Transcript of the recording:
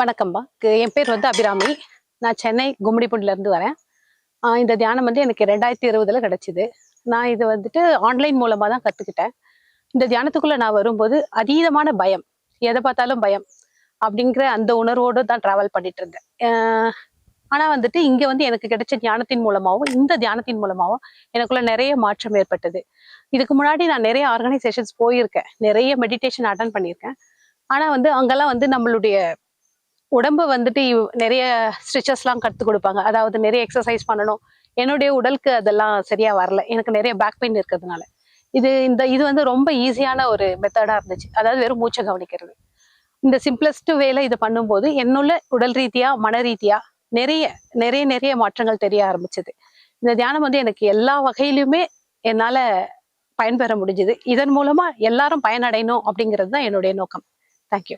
வணக்கம்மா என் பேர் வந்து அபிராமி. நான் சென்னை கும்மிடிப்பூண்டில இருந்து வரேன் இந்த தியானம் வந்து எனக்கு ரெண்டாயிரத்தி இருபதுல கிடைச்சிது. நான் இது வந்துட்டு ஆன்லைன் மூலமா தான் கத்துக்கிட்டேன். இந்த தியானத்துக்குள்ள நான் வரும்போது அதீதமான பயம். எதை பார்த்தாலும் பயம். அப்படிங்கிற அந்த உணர்வோடு தான் டிராவல் பண்ணிட்டு இருந்தேன் ஆனா வந்துட்டு இங்க வந்து எனக்கு கிடைச்ச தியானத்தின் மூலமாகவும் இந்த தியானத்தின் மூலமாகவும் எனக்குள்ள நிறைய மாற்றம் ஏற்பட்டது. இதுக்கு முன்னாடி நான் நிறைய ஆர்கனைசேஷன்ஸ் போயிருக்கேன். நிறைய மெடிடேஷன் அட்டன் பண்ணியிருக்கேன். ஆனா வந்து அங்கெல்லாம் வந்து நம்மளுடைய உடம்பு வந்துட்டு இவ்- நிறைய ஸ்ட்ரிச்சஸ்லாம் கற்றுக் கொடுப்பாங்க. அதாவது நிறைய எக்ஸசைஸ் பண்ணணும். என்னுடைய உடலுக்கு அதெல்லாம் சரியா வரல. எனக்கு நிறைய பேக் பெயின் இருக்கிறதுனால. இது இந்த இது வந்து ரொம்ப ஈஸியான ஒரு மெத்தடாக இருந்துச்சு. அதாவது வெறும் மூச்சை கவனிக்கிறது. இந்த சிம்பிளஸ்ட் வேல இதை பண்ணும்போது என்னுள்ள உடல் ரீதியா மன ரீதியா நிறைய நிறைய நிறைய மாற்றங்கள் தெரிய ஆரம்பிச்சது. இந்த தியானம் வந்து எனக்கு எல்லா வகையிலுமே என்னால பயன்பெற முடிஞ்சுது. இதன் மூலமா எல்லாரும் பயனடையணும் அப்படிங்கிறது தான் என்னுடைய நோக்கம். தேங்க்யூ